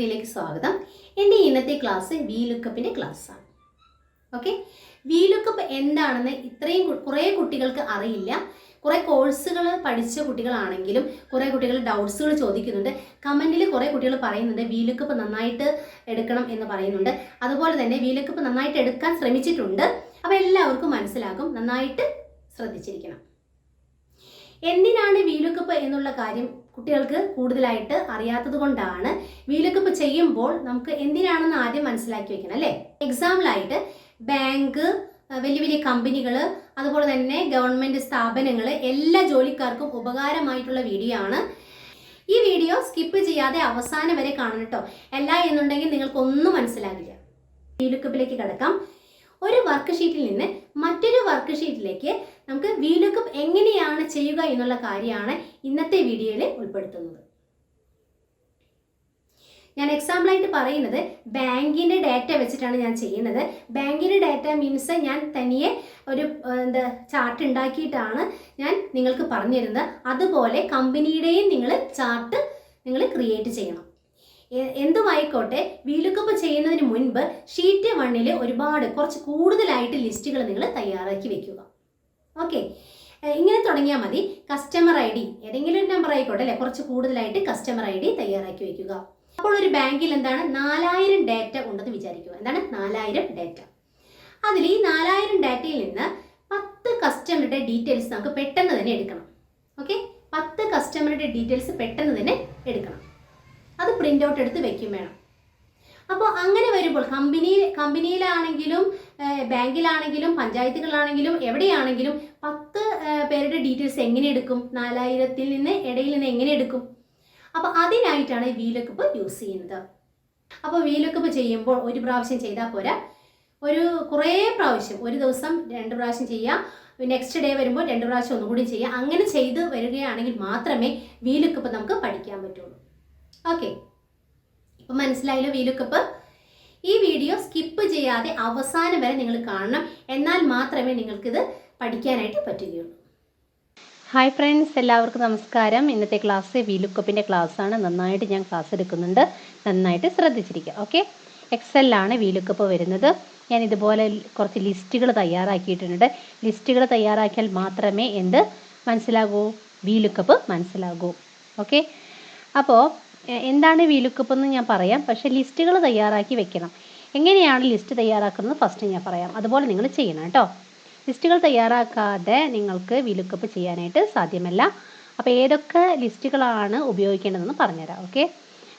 എല്ലാവർക്കും സ്വാഗതം. എന്റെ ഇന്നത്തെ ക്ലാസ് വി ലുക്കപ്പിന്റെ ക്ലാസ്സാണ്. ഓക്കെ? വി ലുക്കപ്പ് എന്താണെന്ന് ഇത്രയും കുറേ കുട്ടികൾക്ക് അറിയില്ല. കുറേ കോഴ്സുകൾ പഠിച്ച കുട്ടികളാണെങ്കിലും കുറേ കുട്ടികൾ ഡൗട്ട്സുകൾ ചോദിക്കുന്നുണ്ട്. കമന്റിൽ കുറേ കുട്ടികൾ പറയുന്നുണ്ട് വി ലുക്കപ്പ് നന്നായിട്ട് എടുക്കണം എന്ന് പറയുന്നുണ്ട്. അതുപോലെ തന്നെ വി ലുക്കപ്പ് നന്നായിട്ട് എടുക്കാൻ ശ്രമിച്ചിട്ടുണ്ട്. അപ്പോൾ എല്ലാവർക്കും മനസ്സിലാകും നന്നായിട്ട് ശ്രദ്ധിച്ചിരിക്കണം. എന്തിനാണ് വീലുക്കപ്പ് എന്നുള്ള കാര്യം കുട്ടികൾക്ക് കൂടുതലായിട്ട് അറിയാത്തത് കൊണ്ടാണ് വീലുക്കപ്പ് ചെയ്യുമ്പോൾ നമുക്ക് എന്തിനാണെന്ന് ആദ്യം മനസ്സിലാക്കി വെക്കണം അല്ലേ? എക്സാമ്പിളായിട്ട് ബാങ്ക് വലിയ വലിയ കമ്പനികൾ അതുപോലെ തന്നെ ഗവൺമെന്റ് സ്ഥാപനങ്ങൾ എല്ലാ ജോലിക്കാർക്കും ഉപകാരമായിട്ടുള്ള വീഡിയോ ആണ്. ഈ വീഡിയോ സ്കിപ്പ് ചെയ്യാതെ അവസാനം വരെ കാണണം കേട്ടോ. അല്ല എന്നുണ്ടെങ്കിൽ നിങ്ങൾക്കൊന്നും മനസ്സിലാകില്ല വീലുക്കപ്പിലേക്ക് കിടക്കാം. ഒരു വർക്ക് ഷീറ്റിൽ നിന്ന് മറ്റൊരു വർക്ക് ഷീറ്റിലേക്ക് നമുക്ക് വീലുക്കപ്പ് എങ്ങനെയാണ് ചെയ്യുക എന്നുള്ള കാര്യമാണ് ഇന്നത്തെ വീഡിയോയിൽ ഉൾപ്പെടുത്തുന്നത്. ഞാൻ എക്സാമ്പിളായിട്ട് പറയുന്നത് ബാങ്കിന്റെ ഡാറ്റ വെച്ചിട്ടാണ് ഞാൻ ചെയ്യുന്നത്. ബാങ്കിന്റെ ഡാറ്റ മീൻസ് ഞാൻ തനിയെ ഒരു എന്താ ചാർട്ട് ഉണ്ടാക്കിയിട്ടാണ് ഞാൻ നിങ്ങൾക്ക് പറഞ്ഞു തരുന്നത് അതുപോലെ കമ്പനിയുടെയും നിങ്ങൾ ചാർട്ട് നിങ്ങൾ ക്രിയേറ്റ് ചെയ്യണം. എന്തുമായിക്കോട്ടെ വീലുക്കപ്പ് ചെയ്യുന്നതിന് മുൻപ് ഷീറ്റ് വണ്ണിൽ ഒരുപാട് കുറച്ച് കൂടുതലായിട്ട് ലിസ്റ്റുകൾ നിങ്ങൾ തയ്യാറാക്കി വെക്കുക. ഓക്കെ. ഇങ്ങനെ തുടങ്ങിയാൽ മതി. കസ്റ്റമർ ഐ ഡി ഏതെങ്കിലും ഒരു നമ്പർ ആയിക്കോട്ടെ അല്ലെ? കുറച്ച് കൂടുതലായിട്ട് കസ്റ്റമർ ഐ ഡി തയ്യാറാക്കി വെക്കുക. അപ്പോൾ ഒരു ബാങ്കിൽ എന്താണ്? നാലായിരം ഡാറ്റ ഉണ്ടെന്ന് വിചാരിക്കുക. എന്താണ്? നാലായിരം ഡാറ്റ അതിൽ ഈ നാലായിരം ഡാറ്റയിൽ നിന്ന് പത്ത് കസ്റ്റമറുടെ ഡീറ്റെയിൽസ് നമുക്ക് പെട്ടെന്ന് തന്നെ എടുക്കണം. ഓക്കെ? പത്ത് കസ്റ്റമറുടെ ഡീറ്റെയിൽസ് പെട്ടെന്ന് തന്നെ എടുക്കണം. അത് പ്രിന്റ് ഔട്ട് എടുത്ത് വെക്കും വേണം. അപ്പോൾ അങ്ങനെ വരുമ്പോൾ കമ്പനി കമ്പനിയിലാണെങ്കിലും ബാങ്കിലാണെങ്കിലും പഞ്ചായത്തുകളിലാണെങ്കിലും എവിടെയാണെങ്കിലും പത്ത് പേരുടെ ഡീറ്റെയിൽസ് എങ്ങനെ എടുക്കും? നാലായിരത്തിൽ നിന്ന് ഇടയിൽ നിന്ന് എങ്ങനെ എടുക്കും? അപ്പോൾ അതിനായിട്ടാണ് വീലക്കപ്പ് യൂസ് ചെയ്യുന്നത്. അപ്പോൾ വീലക്കപ്പ് ചെയ്യുമ്പോൾ ഒരു പ്രാവശ്യം ചെയ്താൽ പോരാ. ഒരു കുറേ പ്രാവശ്യം ഒരു ദിവസം രണ്ട് പ്രാവശ്യം ചെയ്യാം. നെക്സ്റ്റ് ഡേ വരുമ്പോൾ രണ്ട് പ്രാവശ്യം ഒന്നുകൂടി ചെയ്യാം. അങ്ങനെ ചെയ്ത് വരികയാണെങ്കിൽ മാത്രമേ വീലക്കപ്പ് നമുക്ക് പഠിക്കാൻ പറ്റുള്ളൂ. ഓക്കെ ഇപ്പം മനസ്സിലായല്ലോ വീലുക്കപ്പ് ഈ വീഡിയോ സ്കിപ്പ് ചെയ്യാതെ അവസാനം വരെ നിങ്ങൾ കാണണം. എന്നാൽ മാത്രമേ നിങ്ങൾക്കിത് പഠിക്കാനായിട്ട് പറ്റുകയുള്ളൂ. ഹായ് ഫ്രണ്ട്സ് എല്ലാവർക്കും നമസ്കാരം. ഇന്നത്തെ ക്ലാസ് വിലുക്കപ്പിന്റെ ക്ലാസ്സാണ് നന്നായിട്ട് ഞാൻ ക്ലാസ് എടുക്കുന്നുണ്ട്. നന്നായിട്ട് ശ്രദ്ധിച്ചിരിക്കുക. ഓക്കെ എക്സലിലാണ് വിലുക്കപ്പ് വരുന്നത്. ഞാൻ ഇതുപോലെ കുറച്ച് ലിസ്റ്റുകൾ തയ്യാറാക്കിയിട്ടുണ്ട്. ലിസ്റ്റുകൾ തയ്യാറാക്കിയാൽ മാത്രമേ എന്ത് മനസ്സിലാകൂ? വി ലുക്കപ്പ് മനസ്സിലാകൂ. ഓക്കെ അപ്പോൾ എന്താണ് വിലുക്കപ്പ് എന്ന് ഞാൻ പറയാം. പക്ഷേ ലിസ്റ്റുകൾ തയ്യാറാക്കി വെക്കണം. എങ്ങനെയാണ് ലിസ്റ്റ് തയ്യാറാക്കുന്നത് ഫസ്റ്റ് ഞാൻ പറയാം. അതുപോലെ നിങ്ങൾ ചെയ്യണം കേട്ടോ. ലിസ്റ്റുകൾ തയ്യാറാക്കാതെ നിങ്ങൾക്ക് വിലുക്കപ്പ് ചെയ്യാനായിട്ട് സാധ്യമല്ല. അപ്പോൾ ഏതൊക്കെ ലിസ്റ്റുകളാണ് ഉപയോഗിക്കേണ്ടതെന്ന് പറഞ്ഞുതരാം ഓക്കെ?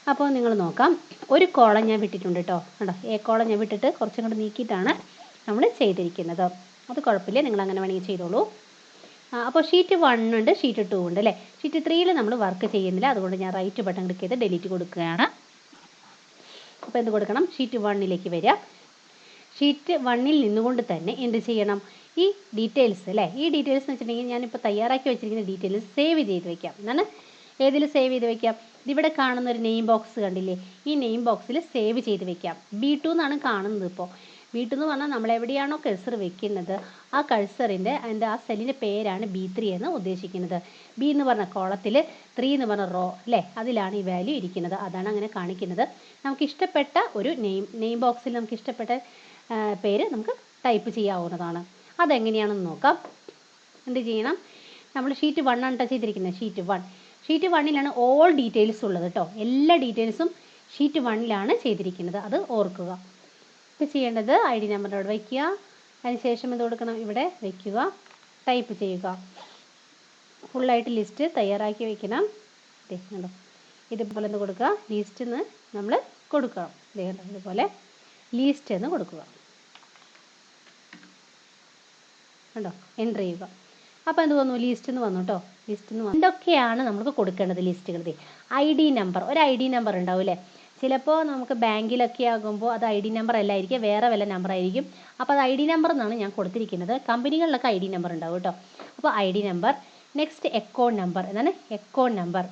അപ്പോൾ നിങ്ങൾ നോക്കാം. ഒരു കോളം ഞാൻ വിട്ടിട്ടുണ്ട് കേട്ടോ. കണ്ടോ? എ കോളം ഞാൻ വിട്ടിട്ട് കുറച്ചും കൂടെ നീക്കിയിട്ടാണ് നമ്മൾ ചെയ്തിരിക്കുന്നത്. അത് കുഴപ്പമില്ല. നിങ്ങൾ അങ്ങനെ വേണമെങ്കിൽ ചെയ്തോളൂ. അപ്പോൾ ഷീറ്റ് വൺ ഉണ്ട് ഷീറ്റ് ടു ഉണ്ട് അല്ലേ? ഷീറ്റ് ത്രീയിൽ നമ്മൾ വർക്ക് ചെയ്യുന്നില്ല. അതുകൊണ്ട് ഞാൻ റൈറ്റ് ബട്ടൺ ക്ലിക്ക് ചെയ്ത് ഡിലീറ്റ് കൊടുക്കുകയാണ്. അപ്പോൾ എന്ത് കൊടുക്കണം? ഷീറ്റ് വണ്ണിലേക്ക് വരിക. ഷീറ്റ് വണ്ണിൽ നിന്നുകൊണ്ട് തന്നെ എന്ത് ചെയ്യണം? ഈ ഡീറ്റെയിൽസ് അല്ലേ? ഈ ഡീറ്റെയിൽസ് എന്ന് വെച്ചിട്ടുണ്ടെങ്കിൽ ഞാനിപ്പോൾ തയ്യാറാക്കി വെച്ചിരിക്കുന്ന ഡീറ്റെയിൽസ് സേവ് ചെയ്ത് വെക്കാം. എന്നാണ് ഏതിൽ സേവ് ചെയ്ത് വെക്കാം? ഇതിവിടെ കാണുന്ന ഒരു നെയിം ബോക്സ് കണ്ടില്ലേ? ഈ നെയിം ബോക്സിൽ സേവ് ചെയ്ത് വെക്കാം. ബി ടു എന്നാണ് കാണുന്നത് ഇപ്പോൾ ബി നിന്ന് പറഞ്ഞാൽ നമ്മൾ എവിടെയാണോ കഴ്സർ വെക്കുന്നത്. ആ കഴ്സറിന്റെ അതിന്റെ ആ സെല്ലിന്റെ പേരാണ് ബി ത്രീ എന്ന് ഉദ്ദേശിക്കുന്നത്. ബി എന്ന് പറഞ്ഞ കോളത്തിൽ ത്രീ എന്ന് പറഞ്ഞ റോ അല്ലേ? അതിലാണ് ഈ വാല്യൂ ഇരിക്കുന്നത്. അതാണ് അങ്ങനെ കാണിക്കുന്നത്. നമുക്ക് ഇഷ്ടപ്പെട്ട ഒരു നെയിം നെയിം ബോക്സിൽ നമുക്ക് ഇഷ്ടപ്പെട്ട പേര് നമുക്ക് ടൈപ്പ് ചെയ്യാവുന്നതാണ്. അതെങ്ങനെയാണെന്ന് നോക്കാം. എന്ത് ചെയ്യണം? നമ്മൾ ഷീറ്റ് വൺ ആണ് ടച്ച് ചെയ്തിരിക്കുന്നത്. ഷീറ്റ് വൺ ഷീറ്റ് വണ്ണിലാണ് ഓൾ ഡീറ്റെയിൽസ് ഉള്ളത് കേട്ടോ. എല്ലാ ഡീറ്റെയിൽസും ഷീറ്റ് വണ്ണിലാണ് ചെയ്തിരിക്കുന്നത്. അത് ഓർക്കുക. ഇപ്പോൾ ചെയ്യേണ്ടത് ഐ ഡി നമ്പർ അവിടെ വയ്ക്കുക. അതിനുശേഷം എന്ത് കൊടുക്കണം? ഇവിടെ വയ്ക്കുക. ടൈപ്പ് ചെയ്യുക. ഫുള്ളായിട്ട് ലിസ്റ്റ് തയ്യാറാക്കി വയ്ക്കണം കണ്ടോ? ഇതുപോലെ ഒന്ന് കൊടുക്കുക? ലിസ്റ്റ് എന്ന് നമ്മൾ കൊടുക്കണം കണ്ടോ? ഇതുപോലെ ലീസ്റ്റ് എന്ന് കൊടുക്കുക. കണ്ടോ? എന്റർ ചെയ്യുക. അപ്പോൾ എന്ത് വന്നു? ലിസ്റ്റ് എന്ന് വന്നു കേട്ടോ ലിസ്റ്റ് എന്ന് വന്നു. എന്തൊക്കെയാണ് നമുക്ക് കൊടുക്കേണ്ടത് ലിസ്റ്റുകൾ? I D number. ഒരു ഐ ഡി നമ്പർ ഉണ്ടാവും അല്ലേ ചിലപ്പോൾ നമുക്ക് ബാങ്കിലൊക്കെ ആകുമ്പോൾ അത് ഐ ഡി നമ്പർ അല്ലായിരിക്കും വേറെ വല്ല നമ്പർ ആയിരിക്കും. അപ്പോൾ അത് ഐ ഡി നമ്പർ എന്നാണ് ഞാൻ കൊടുത്തിരിക്കുന്നത്. കമ്പനികളിലൊക്കെ ഐ ഡി നമ്പർ ഉണ്ടാവും കേട്ടോ. അപ്പോൾ I D number next account number. എന്താണ്? Account number.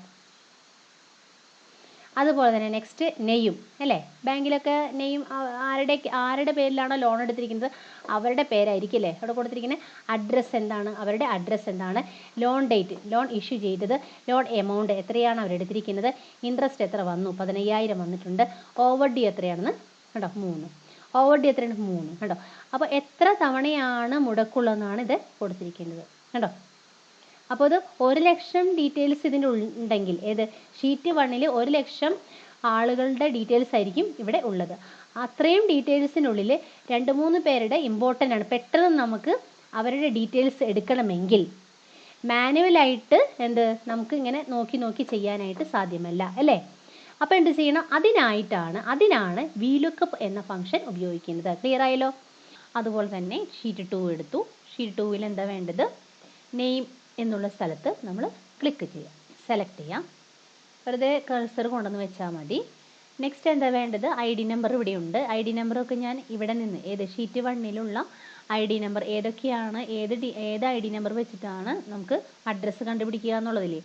അതുപോലെ തന്നെ നെക്സ്റ്റ് നെയ്യും അല്ലേ? ബാങ്കിലൊക്കെ നെയ്യും ആരുടെ ആരുടെ പേരിലാണോ ലോൺ എടുത്തിരിക്കുന്നത്? അവരുടെ പേരായിരിക്കും അല്ലേ? അവിടെ കൊടുത്തിരിക്കുന്ന അഡ്രസ്സ് എന്താണ്? അവരുടെ അഡ്രസ്സ് എന്താണ്? ലോൺ ഡേറ്റ് ലോൺ ഇഷ്യൂ ചെയ്തത് ലോൺ എമൗണ്ട് എത്രയാണ് അവരെടുത്തിരിക്കുന്നത് ഇൻട്രസ്റ്റ് എത്ര വന്നു? പതിനയ്യായിരം വന്നിട്ടുണ്ട്. ഓവർ ഡി എത്രയാണെന്ന് കണ്ടോ? മൂന്ന്. ഓവർ ഡി എത്രയാണ്? മൂന്ന്. കണ്ടോ? അപ്പോൾ എത്ര തവണയാണ് മുടക്കുള്ളതെന്നാണ് ഇത് കൊടുത്തിരിക്കുന്നത്. കണ്ടോ? അപ്പോൾ അത് ഒരു ലക്ഷം ഡീറ്റെയിൽസ് ഇതിന്റെ ഉണ്ടെങ്കിൽ ഏത്? ഷീറ്റ് വണ്ണിൽ ഒരു ലക്ഷം ആളുകളുടെ ഡീറ്റെയിൽസ് ആയിരിക്കും ഇവിടെ ഉള്ളത്. അത്രയും ഡീറ്റെയിൽസിനുള്ളിൽ രണ്ട് മൂന്ന് പേരുടെ ഇമ്പോർട്ടന്റ് ആണ്. പെട്ടെന്ന് നമുക്ക് അവരുടെ ഡീറ്റെയിൽസ് എടുക്കണമെങ്കിൽ മാനുവലായിട്ട് എന്ത്? നമുക്ക് ഇങ്ങനെ നോക്കി നോക്കി ചെയ്യാനായിട്ട് സാധ്യമല്ല അല്ലേ? അപ്പോൾ എന്ത് ചെയ്യണം? അതിനായിട്ടാണ് അതിനാണ് വി ലുക്കപ്പ് എന്ന ഫംഗ്ഷൻ ഉപയോഗിക്കുന്നത്. ക്ലിയർ ആയല്ലോ? അതുപോലെ തന്നെ ഷീറ്റ് ടു എടുത്തു. ഷീറ്റ് ടൂവിൽ എന്താ വേണ്ടത്? നെയിം എന്നുള്ള സ്ഥലത്ത് നമ്മൾ ക്ലിക്ക് ചെയ്യാം. സെലക്ട് ചെയ്യാം. വെറുതെ കഴ്സർ കൊണ്ടുവന്ന് വെച്ചാൽ മതി. നെക്സ്റ്റ് എന്താ വേണ്ടത്? ഐ ഡി നമ്പർ ഇവിടെ ഉണ്ട്. ഐ ഡി നമ്പറൊക്കെ ഞാൻ ഇവിടെ നിന്ന് ഏത് ഷീറ്റ് വണ്ണിലുള്ള ഐ ഡി നമ്പർ ഏതൊക്കെയാണ് ഏത് ഡി ഏത് ഐ ഡി നമ്പർ വെച്ചിട്ടാണ് നമുക്ക് അഡ്രസ്സ് കണ്ടുപിടിക്കുക എന്നുള്ളതില്ലേ?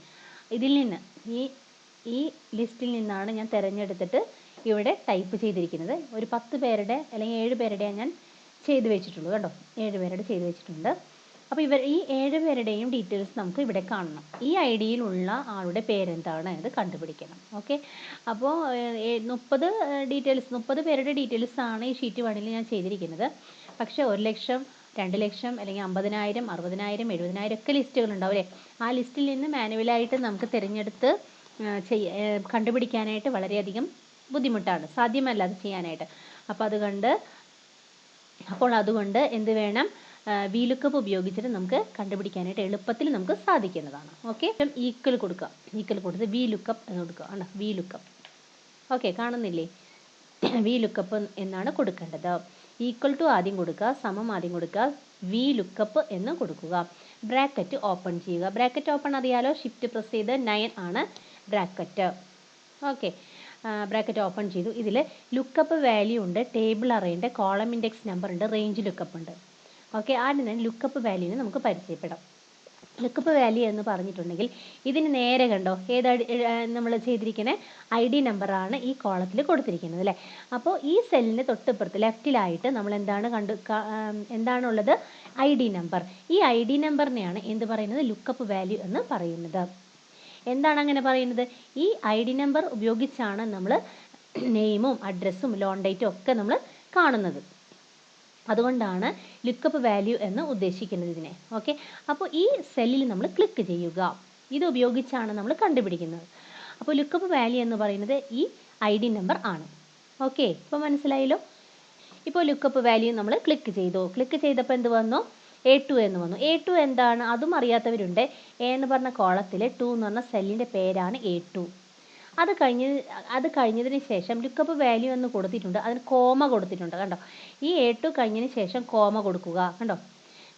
ഇതിൽ നിന്ന് ഈ ഈ ലിസ്റ്റിൽ നിന്നാണ് ഞാൻ തിരഞ്ഞെടുത്തിട്ട് ഇവിടെ ടൈപ്പ് ചെയ്തിരിക്കുന്നത്. ഒരു പത്ത് പേരുടെ അല്ലെങ്കിൽ ഏഴ് പേരുടെ ഞാൻ ചെയ്തു വെച്ചിട്ടുള്ളൂ കേട്ടോ. ഏഴ് പേരുടെ ചെയ്തു വെച്ചിട്ടുണ്ട്. അപ്പോൾ ഇവർ ഈ ഏഴ് പേരുടെയും ഡീറ്റെയിൽസ് നമുക്ക് ഇവിടെ കാണണം. ഈ ഐ ഡിയിലുള്ള ആളുടെ പേരെന്താണ് ഇത് കണ്ടുപിടിക്കണം. ഓക്കെ അപ്പോൾ മുപ്പത് ഡീറ്റെയിൽസ് മുപ്പത് പേരുടെ ഡീറ്റെയിൽസ് ആണ് ഈ ഷീറ്റ് വണ്ണിൽ ഞാൻ ചെയ്തിരിക്കുന്നത്. പക്ഷേ ഒരു ലക്ഷം രണ്ട് ലക്ഷം അല്ലെങ്കിൽ അമ്പതിനായിരം അറുപതിനായിരം എഴുപതിനായിരം ഒക്കെ ലിസ്റ്റുകൾ ഉണ്ടാവും അല്ലേ? ആ ലിസ്റ്റിൽ നിന്ന് മാനുവലായിട്ട് നമുക്ക് തിരഞ്ഞെടുത്ത് ചെയ്യ കണ്ടുപിടിക്കാനായിട്ട് വളരെയധികം ബുദ്ധിമുട്ടാണ്. സാധ്യമല്ല അത് ചെയ്യാനായിട്ട്. അപ്പോൾ അതുകൊണ്ട് അപ്പോൾ അതുകൊണ്ട് എന്ത് വേണം? വീലുക്കപ്പ് ഉപയോഗിച്ചിട്ട് നമുക്ക് കണ്ടുപിടിക്കാനായിട്ട് എളുപ്പത്തിൽ നമുക്ക് സാധിക്കുന്നതാണ്. ഓക്കെ ഈക്വൽ കൊടുക്കുക. ഈക്വൽ കൊടുത്ത് വി ലുക്കപ്പ് എന്ന് കൊടുക്കുക. ആണ് വി ലുക്കപ്പ് ഓക്കെ കാണുന്നില്ലേ? വി ലുക്കപ്പ് എന്നാണ് കൊടുക്കേണ്ടത്. ഈക്വൽ ടു ആദ്യം കൊടുക്കുക സമം ആദ്യം കൊടുക്കുക വി ലുക്കപ്പ് എന്ന് കൊടുക്കുക. ബ്രാക്കറ്റ് ഓപ്പൺ ചെയ്യുക. ബ്രാക്കറ്റ് ഓപ്പൺ അറിയാലോ? ഷിഫ്റ്റ് പ്രസ് ചെയ്ത് നയൻ ആണ് ബ്രാക്കറ്റ് ഓക്കെ ബ്രാക്കറ്റ് ഓപ്പൺ ചെയ്തു. ഇതിൽ ലുക്കപ്പ് വാല്യൂ ഉണ്ട് ടേബിൾ അറേന്റെ കോളം ഇൻഡെക്സ് നമ്പർ ഉണ്ട് റേഞ്ച് ലുക്കപ്പ് ഉണ്ട്. ഓക്കെ ആദ്യം തന്നെ ലുക്കപ്പ് വാല്യൂവിനെ നമുക്ക് പരിചയപ്പെടാം. ലുക്കപ്പ് വാല്യൂ എന്ന് പറഞ്ഞിട്ടുണ്ടെങ്കിൽ ഇതിന് നേരെ കണ്ടോ ഏത് നമ്മൾ ചെയ്തിരിക്കുന്ന ഐ ഡി നമ്പറാണ് ഈ കോളത്തിൽ കൊടുത്തിരിക്കുന്നത് അല്ലേ? അപ്പോൾ ഈ സെല്ലിന് തൊട്ടിപ്പുറത്ത് ലെഫ്റ്റിലായിട്ട് നമ്മൾ എന്താണ് കണ്ടു എന്താണുള്ളത്? ഐ ഡി നമ്പർ ഈ ഐ ഡി നമ്പറിനെയാണ് എന്ത് പറയുന്നത്? ലുക്കപ്പ് വാല്യൂ എന്ന് പറയുന്നത്. എന്താണ് അങ്ങനെ പറയുന്നത്? ഈ ഐ ഡി നമ്പർ ഉപയോഗിച്ചാണ് നമ്മൾ നെയിമും അഡ്രസ്സും ലോൺ ഡേറ്റും ഒക്കെ നമ്മൾ കാണുന്നത്. അതുകൊണ്ടാണ് ലുക്കപ്പ് വാല്യൂ എന്ന് ഉദ്ദേശിക്കുന്നത് ഇതിനെ. ഓക്കെ? അപ്പോൾ ഈ സെല്ലിൽ നമ്മൾ ക്ലിക്ക് ചെയ്യുക. ഇത് ഉപയോഗിച്ചാണ് നമ്മൾ കണ്ടുപിടിക്കുന്നത്. അപ്പോൾ ലുക്കപ്പ് വാല്യൂ എന്ന് പറയുന്നത് ഈ ഐ ഡി നമ്പർ ആണ്. ഓക്കെ? ഇപ്പോൾ മനസ്സിലായല്ലോ? ഇപ്പോൾ ലുക്കപ്പ് വാല്യൂ നമ്മൾ ക്ലിക്ക് ചെയ്തു. ക്ലിക്ക് ചെയ്തപ്പോൾ എന്ത് വന്നു? എ ടു എന്ന് വന്നു. എ ടു എന്താണ്? അതും അറിയാത്തവരുണ്ട്. എ എന്ന് പറഞ്ഞ കോളത്തിൽ ടു എന്ന് പറഞ്ഞ സെല്ലിന്റെ പേരാണ് എ ടു. അത് കഴിഞ്ഞ് അത് കഴിഞ്ഞതിന് ശേഷം ലുക്കപ്പ് വാല്യൂ എന്ന് കൊടുത്തിട്ടുണ്ട്. അതിന് കോമ കൊടുത്തിട്ടുണ്ട് കണ്ടോ? ഈ എ ടു കഴിഞ്ഞതിന് ശേഷം കോമ കൊടുക്കുക കണ്ടോ?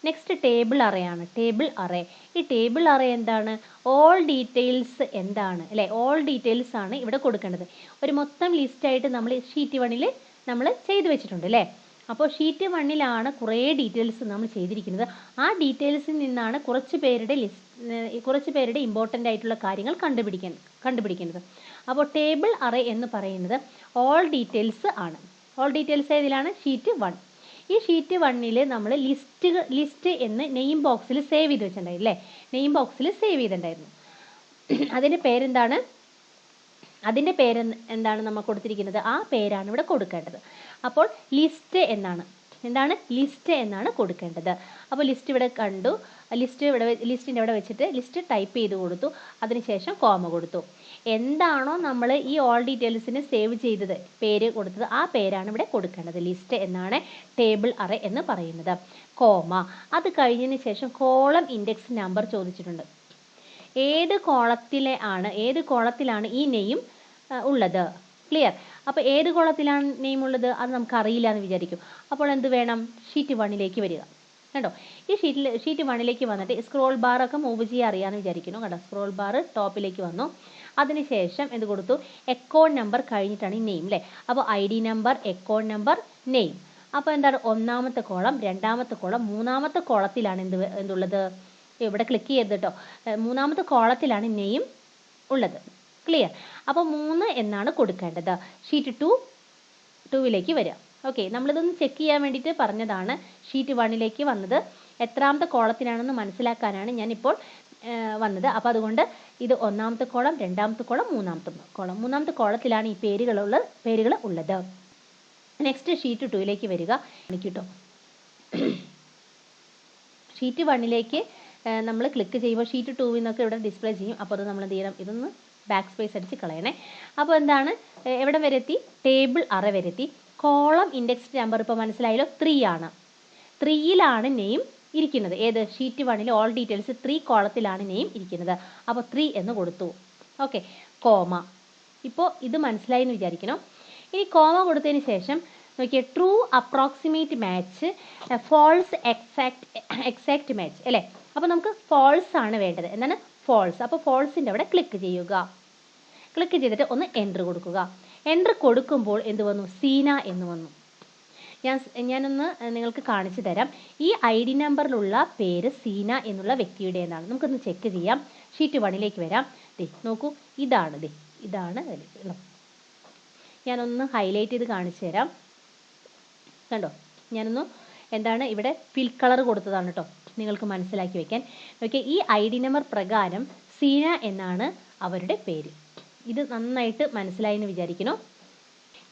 നെക്സ്റ്റ് ടേബിൾ അറയാണ് ടേബിൾ അറേ ഈ ടേബിൾ അറേ എന്താണ്? ഓൾ ഡീറ്റെയിൽസ് എന്താണ്? അല്ലേ? ഓൾ ഡീറ്റെയിൽസ് ആണ് ഇവിടെ കൊടുക്കേണ്ടത്. ഒരു മൊത്തം ലിസ്റ്റായിട്ട് നമ്മൾ ഷീറ്റ് വണ്ണിൽ നമ്മൾ ചെയ്തു വെച്ചിട്ടുണ്ട് അല്ലേ? അപ്പോൾ ഷീറ്റ് വണ്ണിലാണ് കുറേ ഡീറ്റെയിൽസ് നമ്മൾ ചെയ്തിരിക്കുന്നത്. ആ ഡീറ്റെയിൽസിൽ നിന്നാണ് കുറച്ച് പേരുടെ ലിസ്റ്റ് കുറച്ച് പേരുടെ ഇമ്പോർട്ടന്റ് ആയിട്ടുള്ള കാര്യങ്ങൾ കണ്ടുപിടിക്കാൻ കണ്ടുപിടിക്കുന്നത്. അപ്പോൾ ടേബിൾ അറേ എന്ന് പറയുന്നത് ഓൾ ഡീറ്റെയിൽസ് ആണ്. ഓൾ ഡീറ്റെയിൽസ് ഏതിലാണ്? ഷീറ്റ് വൺ ഈ ഷീറ്റ് വണ്ണിൽ നമ്മൾ ലിസ്റ്റ് ലിസ്റ്റ് എന്ന് നെയിം ബോക്സിൽ സേവ് ചെയ്ത് വെച്ചിട്ടുണ്ടായില്ലേ നെയിം ബോക്സിൽ സേവ് ചെയ്തിട്ടുണ്ടായിരുന്നു. അതിന്റെ പേരെന്താണ്? അതിന്റെ പേര് എന്താണ് നമ്മൾ കൊടുത്തിരിക്കുന്നത്? ആ പേരാണ് ഇവിടെ കൊടുക്കേണ്ടത്. അപ്പോൾ ലിസ്റ്റ് എന്നാണ്. എന്താണ്? ലിസ്റ്റ് എന്നാണ് കൊടുക്കേണ്ടത്. അപ്പോൾ ലിസ്റ്റ് ഇവിടെ കണ്ടു. ലിസ്റ്റ് ഇവിടെ ലിസ്റ്റിന്റെ ഇവിടെ വെച്ചിട്ട് ലിസ്റ്റ് ടൈപ്പ് ചെയ്ത് കൊടുത്തു. അതിനുശേഷം കോമ കൊടുത്തു. എന്താണോ നമ്മൾ ഈ ഓൾ ഡീറ്റെയിൽസിന് സേവ് ചെയ്തത് പേര് കൊടുത്തത് ആ പേരാണ് ഇവിടെ കൊടുക്കേണ്ടത്. ലിസ്റ്റ് എന്നാണ് ടേബിൾ അറ എന്ന് പറയുന്നത്. കോമ അത് കഴിഞ്ഞതിന് ശേഷം കോളം ഇൻഡെക്സ് നമ്പർ ചോദിച്ചിട്ടുണ്ട്. ഏത് കോളത്തിലെ ആണ് ഏത് കോളത്തിലാണ് ഈ നെയിം ഉള്ളത്? ക്ലിയർ അപ്പോൾ ഏത് കോളത്തിലാണ് നെയിം ഉള്ളത് അത് നമുക്ക് അറിയില്ല എന്ന് വിചാരിക്കും. അപ്പോൾ എന്ത് വേണം? ഷീറ്റ് വണ്ണിലേക്ക് വരിക. കണ്ടോ? ഈ ഷീറ്റിൽ ഷീറ്റ് വണ്ണിലേക്ക് വന്നിട്ട് സ്ക്രോൾ ബാർ ഒക്കെ മൂവ് ചെയ്യാൻ അറിയാമെന്ന് വിചാരിക്കുന്നു. കേട്ടോ സ്ക്രോൾ ബാർ ടോപ്പിലേക്ക് വന്നു. അതിനുശേഷം എന്ത് കൊടുത്തു? അക്കൗണ്ട് നമ്പർ കഴിഞ്ഞിട്ടാണ് ഈ നെയിം അല്ലേ അപ്പോൾ I D number account number name അപ്പോൾ എന്താണ്? ഒന്നാമത്തെ കോളം രണ്ടാമത്തെ കോളം മൂന്നാമത്തെ കോളത്തിലാണ് എന്ത് എന്തുള്ളത്? ഇവിടെ ക്ലിക്ക് ചെയ്ത് കേട്ടോ മൂന്നാമത്തെ കോളത്തിലാണ് നെയിം ഉള്ളത്. ക്ലിയർ അപ്പോൾ മൂന്ന് എന്നാണ് കൊടുക്കേണ്ടത്. ഷീറ്റ് ടു ടൂവിലേക്ക് വരിക. ഓക്കെ നമ്മളിതൊന്ന് ചെക്ക് ചെയ്യാൻ വേണ്ടിയിട്ട് പറഞ്ഞതാണ് ഷീറ്റ് വണ്ണിലേക്ക് വന്നത്. എത്രാമത്തെ കോളത്തിനാണെന്ന് മനസ്സിലാക്കാനാണ് ഞാനിപ്പോൾ വന്നത്. അപ്പോൾ അതുകൊണ്ട് ഇത് ഒന്നാമത്തെ കോളം രണ്ടാമത്തെ കോളം മൂന്നാമത്തെ കോളം. മൂന്നാമത്തെ കോളത്തിലാണ് ഈ പേരുകളുള്ള പേരുകൾ ഉള്ളത്. നെക്സ്റ്റ് ഷീറ്റ് ടൂയിലേക്ക് വരിക. എനിക്കിട്ടോ. ഷീറ്റ് വണ്ണിലേക്ക് നമ്മൾ ക്ലിക്ക് ചെയ്യുമ്പോൾ ഷീറ്റ് ടൂവിൽ നിന്നൊക്കെ ഇവിടെ ഡിസ്പ്ലേ ചെയ്യും. അപ്പോൾ അത് നമ്മൾ എന്ത് ചെയ്യണം? ഇതൊന്ന് ബാക്ക് സ്പേസ് അടിച്ച് കളയണേ. അപ്പോൾ എന്താണ്? എവിടെ വരെ എത്തി? ടേബിൾ അറ വരെ കോളം ഇൻഡെക്സ് നമ്പർ ഇപ്പോൾ മനസ്സിലായല്ലോ? ത്രീ ആണ്. ത്രീയിലാണ് നെയിം ഇരിക്കുന്നത്. ഏത്? ഷീറ്റ് വണ്ണിൽ ഓൾ ഡീറ്റെയിൽസ് ത്രീ കോളത്തിലാണ് നെയിം ഇരിക്കുന്നത്. അപ്പോൾ ത്രീ എന്ന് കൊടുത്തു. ഓക്കെ കോമ ഇപ്പോൾ ഇത് മനസ്സിലായി എന്ന് വിചാരിക്കണം. ഇനി കോമ കൊടുത്തതിന് ശേഷം നോക്കിയേ true approximate match false exact exact match അല്ലേ? അപ്പോൾ നമുക്ക് ഫോൾസ് ആണ് വേണ്ടത്. എന്താണ്? ഫോൾസ് അപ്പോൾ ഫോൾസിന്റെ അവിടെ ക്ലിക്ക് ചെയ്യുക. ക്ലിക്ക് ചെയ്തിട്ട് ഒന്ന് എന്റർ കൊടുക്കുക. എന്റർ കൊടുക്കുമ്പോൾ എന്ത് വന്നു? സീന എന്ന് വന്നു. ഞാൻ ഞാനൊന്ന് നിങ്ങൾക്ക് കാണിച്ചു തരാം. ഈ ഐ ഡി നമ്പറിലുള്ള പേര് സീന എന്നുള്ള വ്യക്തിയുടേതാണ് നമുക്കൊന്ന് ചെക്ക് ചെയ്യാം. ഷീറ്റ് വണ്ണിലേക്ക് വരാം. ദേ നോക്കൂ. ഇതാണ് ദേ ഇതാണ്. ഞാനൊന്ന് ഹൈലൈറ്റ് ചെയ്ത് കാണിച്ചു തരാം. കണ്ടോ? ഞാനൊന്ന് എന്താണ് ഇവിടെ ഫിൽ കളർ കൊടുത്തതാണ് കേട്ടോ നിങ്ങൾക്ക് മനസ്സിലാക്കി വെക്കാൻ. ഓക്കെ ഈ ഐ ഡി നമ്പർ പ്രകാരം സീന എന്നാണ് അവരുടെ പേര്. ഇത് നന്നായിട്ട് മനസ്സിലായി എന്ന് വിചാരിക്കുന്നു.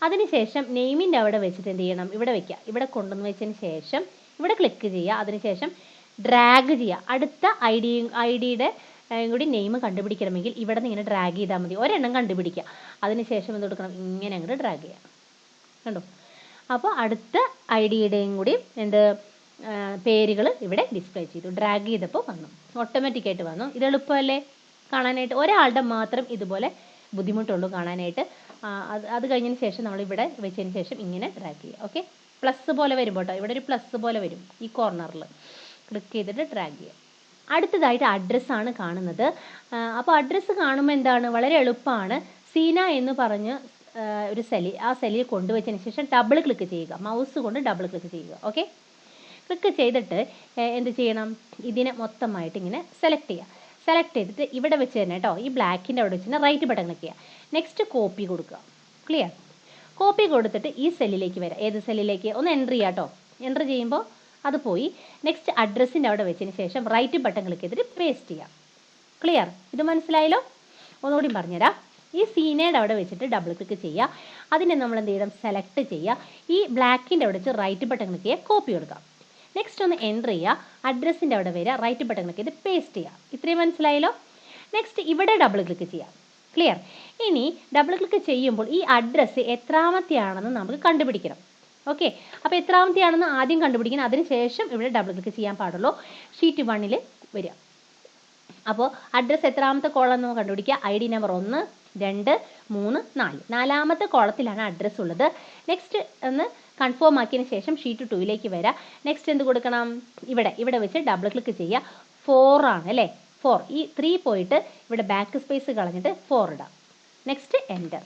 അതിനുശേഷം നെയിമിന്റെ അവിടെ വെച്ചിട്ട് എന്ത് ചെയ്യണം? ഇവിടെ വെക്കുക. ഇവിടെ കൊണ്ടുവന്ന് വെച്ചതിന് ശേഷം ഇവിടെ ക്ലിക്ക് ചെയ്യുക. അതിനുശേഷം ഡ്രാഗ് ചെയ്യുക. അടുത്ത ഐ ഡി ഐ ഡിയുടെ കൂടി നെയിം കണ്ടുപിടിക്കണമെങ്കിൽ ഇവിടെ നിന്ന് ഇങ്ങനെ ഡ്രാഗ് ചെയ്താൽ മതി. ഒരെണ്ണം കണ്ടുപിടിക്കുക. അതിനുശേഷം എന്ത് കൊടുക്കണം? ഇങ്ങനെ അങ്ങോട്ട് ഡ്രാഗ് ചെയ്യുക. കണ്ടോ? അപ്പോൾ അടുത്ത ഐ ഡിയുടെയും കൂടി എന്ത് പേരുകൾ ഇവിടെ ഡിസ്പ്ലേ ചെയ്തു. ഡ്രാഗ് ചെയ്തപ്പോൾ വന്നു. ഓട്ടോമാറ്റിക്കായിട്ട് വന്നു. ഇത് എളുപ്പമല്ലേ? കാണാനായിട്ട്. ഒരാളുടെ മാത്രം ഇതുപോലെ ബുദ്ധിമുട്ടുള്ളൂ കാണാനായിട്ട്. അത് അത് കഴിഞ്ഞതിന് ശേഷം നമ്മൾ ഇവിടെ വെച്ചതിന് ശേഷം ഇങ്ങനെ ഡ്രാഗ് ചെയ്യുക ഓക്കെ പ്ലസ് പോലെ വരും കേട്ടോ ഇവിടെ ഒരു പ്ലസ് പോലെ വരും ഈ കോർണറിൽ ക്ലിക്ക് ചെയ്തിട്ട് ഡ്രാഗ് ചെയ്യുക. അടുത്തതായിട്ട് അഡ്രസ്സാണ് കാണുന്നത്. അപ്പോൾ അഡ്രസ്സ് കാണുമ്പോൾ എന്താണ്? വളരെ എളുപ്പമാണ്. സീന എന്ന് പറഞ്ഞ് ഒരു സെലി ആ സെല്ലിൽ കൊണ്ടുവച്ചതിന് ശേഷം ഡബിൾ ക്ലിക്ക് ചെയ്യുക. മൗസ് കൊണ്ട് ഡബിൾ ക്ലിക്ക് ചെയ്യുക ഓക്കെ ക്ലിക്ക് ചെയ്തിട്ട് എന്ത് ചെയ്യണം? ഇതിനെ മൊത്തമായിട്ട് ഇങ്ങനെ സെലക്ട് ചെയ്യുക. സെലക്ട് ചെയ്തിട്ട് ഇവിടെ വെച്ച് തന്നെ കേട്ടോ ഈ ബ്ലാക്കിന്റെ അവിടെ വെച്ച് തന്നെ റൈറ്റ് ബട്ടൺ ക്ലിക്ക് ചെയ്യുക. നെക്സ്റ്റ് കോപ്പി കൊടുക്കുക. ക്ലിയർ കോപ്പി കൊടുത്തിട്ട് ഈ സെല്ലിലേക്ക് വരാം. ഏത് സെല്ലിലേക്ക് ഒന്ന് എന്റർ ചെയ്യുക കേട്ടോ എന്റർ ചെയ്യുമ്പോൾ അത് പോയി. നെക്സ്റ്റ് അഡ്രസ്സിന്റെ അവിടെ വെച്ചതിന് ശേഷം റൈറ്റ് ബട്ടൺ ക്ലിക്ക് ചെയ്തിട്ട് പേസ്റ്റ് ചെയ്യാം. ക്ലിയർ ഇത് മനസ്സിലായല്ലോ? ഒന്നുകൂടി പറഞ്ഞുതരാം. ഈ സീനയുടെ അവിടെ വെച്ചിട്ട് ഡബിൾ ക്ലിക്ക് ചെയ്യുക. അതിനെ നമ്മൾ എന്ത് ചെയ്യണം? സെലക്ട് ചെയ്യുക. ഈ ബ്ലാക്കിന്റെ അവിടെ വെച്ച് റൈറ്റ് ബട്ടൺ ക്ലിക്ക് ചെയ്യുക. കോപ്പി കൊടുക്കുക. നെക്സ്റ്റ് ഒന്ന് എന്റർ ചെയ്യുക. അഡ്രസ്സിന്റെ അവിടെ വരിക. റൈറ്റ് ബട്ടൺ ക്ലിക്ക് ചെയ്ത് പേസ്റ്റ് ചെയ്യുക. ഇത്രയും മനസ്സിലായല്ലോ? നെക്സ്റ്റ് ഇവിടെ ഡബിൾ ക്ലിക്ക് ചെയ്യാം. ക്ലിയർ ഇനി ഡബിൾ ക്ലിക്ക് ചെയ്യുമ്പോൾ ഈ അഡ്രസ്സ് എത്രാമത്തെയാണെന്ന് നമുക്ക് കണ്ടുപിടിക്കണം. ഓക്കെ അപ്പോൾ എത്രാമത്തെയാണെന്ന് ആദ്യം കണ്ടുപിടിക്കണം. അതിനുശേഷം ഇവിടെ ഡബിൾ ക്ലിക്ക് ചെയ്യാൻ പാടുള്ളൂ. ഷീറ്റ് വണ്ണിൽ വരിക. അപ്പോൾ അഡ്രസ്സ് എത്രാമത്തെ കോളം നമുക്ക് കണ്ടുപിടിക്കുക ഐ ഡി നമ്പർ ഒന്ന് രണ്ട് മൂന്ന് നാല്. നാലാമത്തെ കോളത്തിലാണ് അഡ്രസ്സ് ഉള്ളത്. നെക്സ്റ്റ് ഒന്ന് കൺഫേം ആക്കിയതിന് ശേഷം ഷീറ്റ് ടൂയിലേക്ക് വരാം. നെക്സ്റ്റ് എന്ത് കൊടുക്കണം? ഇവിടെ ഇവിടെ വെച്ച് ഡബിൾ ക്ലിക്ക് ചെയ്യുക. ഫോർ ആണ് അല്ലേ? ഫോർ ഈ ത്രീ പോയിട്ട് ഇവിടെ ബാക്ക് സ്പേസ് കളഞ്ഞിട്ട് ഫോർ ഇടാം. നെക്സ്റ്റ് എന്റർ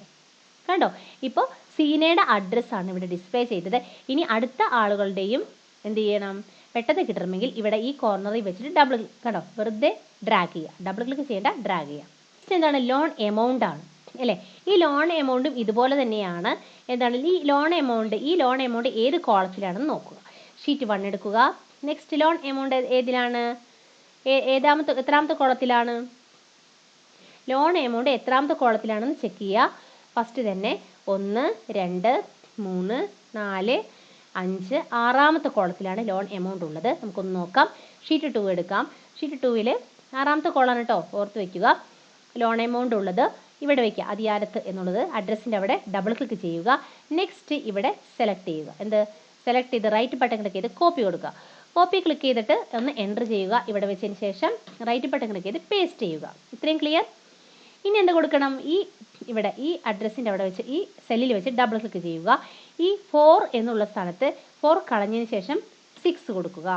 കണ്ടോ? ഇപ്പോൾ സീനയുടെ അഡ്രസ്സാണ് ഇവിടെ ഡിസ്പ്ലേ ചെയ്തത്. ഇനി അടുത്ത ആളുകളുടെയും എന്ത് ചെയ്യണം? പെട്ടെന്ന് കിട്ടണമെങ്കിൽ ഇവിടെ ഈ കോർണറിൽ വെച്ചിട്ട് ഡബിൾ കണ്ടോ? വെറുതെ ഡ്രാഗ് ചെയ്യുക. ഡബിൾ ക്ലിക്ക് ചെയ്യേണ്ട ഡ്രാഗ് ചെയ്യുക. എന്താണ്? ലോൺ എമൗണ്ട് ആണ്. അല്ലേ? ഈ ലോൺ എമൗണ്ടും ഇതുപോലെ തന്നെയാണ്. എന്താണ്? ഈ ലോൺ എമൗണ്ട് ഈ ലോൺ എമൗണ്ട് ഏത് കോളത്തിലാണെന്ന് നോക്കുക. ഷീറ്റ് വൺ എടുക്കുക. നെക്സ്റ്റ് ലോൺ എമൗണ്ട് ഏതിലാണ്? ഏതാമത്തെ എത്രാമത്തെ കോളത്തിലാണ് ലോൺ എമൗണ്ട് എത്രാമത്തെ കോളത്തിലാണെന്ന് ചെക്ക് ചെയ്യുക. ഫസ്റ്റ് തന്നെ ഒന്ന് രണ്ട് മൂന്ന് നാല് അഞ്ച് ആറാമത്തെ കോളത്തിലാണ് ലോൺ എമൗണ്ട് ഉള്ളത്. നമുക്കൊന്ന് നോക്കാം. ഷീറ്റ് ടു എടുക്കാം. ഷീറ്റ് ടൂവിൽ ആറാമത്തെ കോളാണ് കേട്ടോ ഓർത്ത് വയ്ക്കുക ലോൺ എമൗണ്ട് ഉള്ളത്. ഇവിടെ വയ്ക്കുക അധികാരത്ത് എന്നുള്ളത് അഡ്രസ്സിന്റെ അവിടെ ഡബിൾ ക്ലിക്ക് ചെയ്യുക. നെക്സ്റ്റ് ഇവിടെ സെലക്ട് ചെയ്യുക. എന്ത്? സെലക്ട് ചെയ്ത് റൈറ്റ് ബട്ടൺ ക്ലിക്ക് ചെയ്ത് കോപ്പി കൊടുക്കുക. കോപ്പി ക്ലിക്ക് ചെയ്തിട്ട് ഒന്ന് എന്റർ ചെയ്യുക. ഇവിടെ വെച്ചതിന് ശേഷം റൈറ്റ് ബട്ടൺ ക്ലിക്ക് ചെയ്ത് പേസ്റ്റ് ചെയ്യുക. ഇത്രയും ക്ലിയർ ഇനി എന്ത് കൊടുക്കണം? ഈ ഇവിടെ ഈ അഡ്രസ്സിന്റെ അവിടെ വെച്ച് ഈ സെല്ലിൽ വെച്ച് ഡബിൾ ക്ലിക്ക് ചെയ്യുക. ഈ ഫോർ എന്നുള്ള സ്ഥാനത്ത് ഫോർ കളഞ്ഞതിന് ശേഷം സിക്സ് കൊടുക്കുക.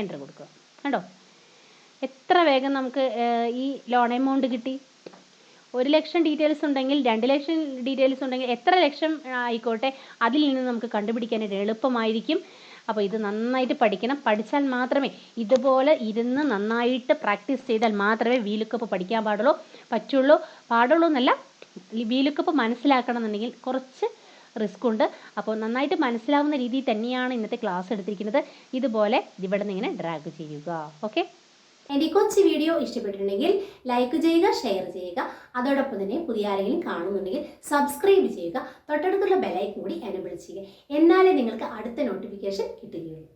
എന്റർ കൊടുക്കുക. കണ്ടോ? എത്ര വേഗം നമുക്ക് ഈ ലോൺ എമൗണ്ട് കിട്ടി? ഒരു ലക്ഷം ഡീറ്റെയിൽസ് ഉണ്ടെങ്കിൽ രണ്ട് ലക്ഷം ഡീറ്റെയിൽസ് ഉണ്ടെങ്കിൽ എത്ര ലക്ഷം ആയിക്കോട്ടെ അതിൽ നിന്ന് നമുക്ക് കണ്ടുപിടിക്കാനായിട്ട് എളുപ്പമായിരിക്കും. അപ്പോൾ ഇത് നന്നായിട്ട് പഠിക്കണം. പഠിച്ചാൽ മാത്രമേ ഇതുപോലെ ഇരുന്ന് നന്നായിട്ട് പ്രാക്ടീസ് ചെയ്താൽ മാത്രമേ വീലുക്കപ്പ് പഠിക്കാൻ പാടുള്ളൂ പറ്റുള്ളൂ. പാടുള്ളൂ എന്നല്ല വീലുക്കപ്പ് മനസ്സിലാക്കണം എന്നുണ്ടെങ്കിൽ കുറച്ച് റിസ്ക് ഉണ്ട്. അപ്പോൾ നന്നായിട്ട് മനസ്സിലാവുന്ന രീതിയിൽ തന്നെയാണ് ഇന്നത്തെ ക്ലാസ് എടുത്തിരിക്കുന്നത്. ഇതുപോലെ ഇവിടെ നിന്ന് ഇങ്ങനെ ഡ്രാഗ് ചെയ്യുക. ഓക്കെ എന്റെ ഈ കൊച്ചു വീഡിയോ ഇഷ്ടപ്പെട്ടിട്ടുണ്ടെങ്കിൽ ലൈക്ക് ചെയ്യുക ഷെയർ ചെയ്യുക. അതോടൊപ്പം തന്നെ പുതിയ ആരെങ്കിലും കാണുന്നുണ്ടെങ്കിൽ സബ്സ്ക്രൈബ് ചെയ്യുക. തൊട്ടടുത്തുള്ള ബെലൈക്കൻ കൂടി എനബിൾ ചെയ്യുക. എന്നാലേ നിങ്ങൾക്ക് അടുത്ത നോട്ടിഫിക്കേഷൻ കിട്ടുകയുള്ളൂ.